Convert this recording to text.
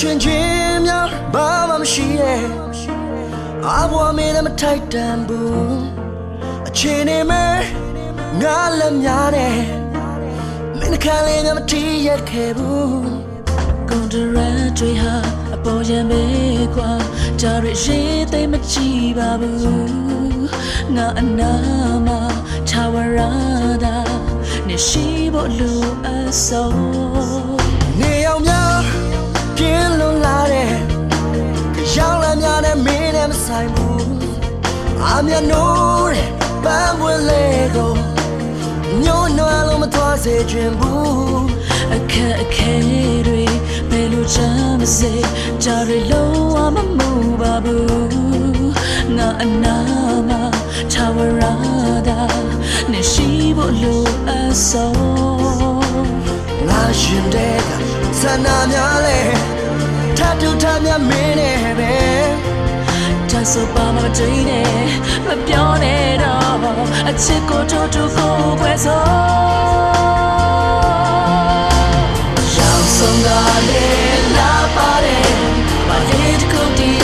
ချင်ချင်းများဘာမှမရှိရဲ့အဘွားမင်းလည်းမထိုက်တန်ဘူးအချင်းနေမဲငါလည်းများတယ်မင်းခါလေးများမတီးရက်ခဲ့ဘူးကွန်ဒရန်တွေဟာအပေါ်ရံပဲကွာဒါရရေးသိမကြည့်ပါဘူး မြတ်နိုးတဲ့ပန်းပွင့်လေးကိုညို့နွားလုံးမသွားစေချင်ဘူးအခက်အခဲတွေဘယ်လိုချမ်းမစေဒါတွေလုံးဝမမှုပါဘူးငါအနာမှာထာဝရတာနေရှိဖို့လူအစောငါရှင်တဲ့ကဆန္ဒများလဲထပ်တူထပ်များမင်းနဲ့ပဲဒါ ဆိုပါမကြည့်နဲ့မပြောနဲ့တော့အချစ်ကိုတို့တို့ကိုပဲဆိုရောက်ဆုံးကလေးလာပါတယ်ဘာလဲတခုတည်း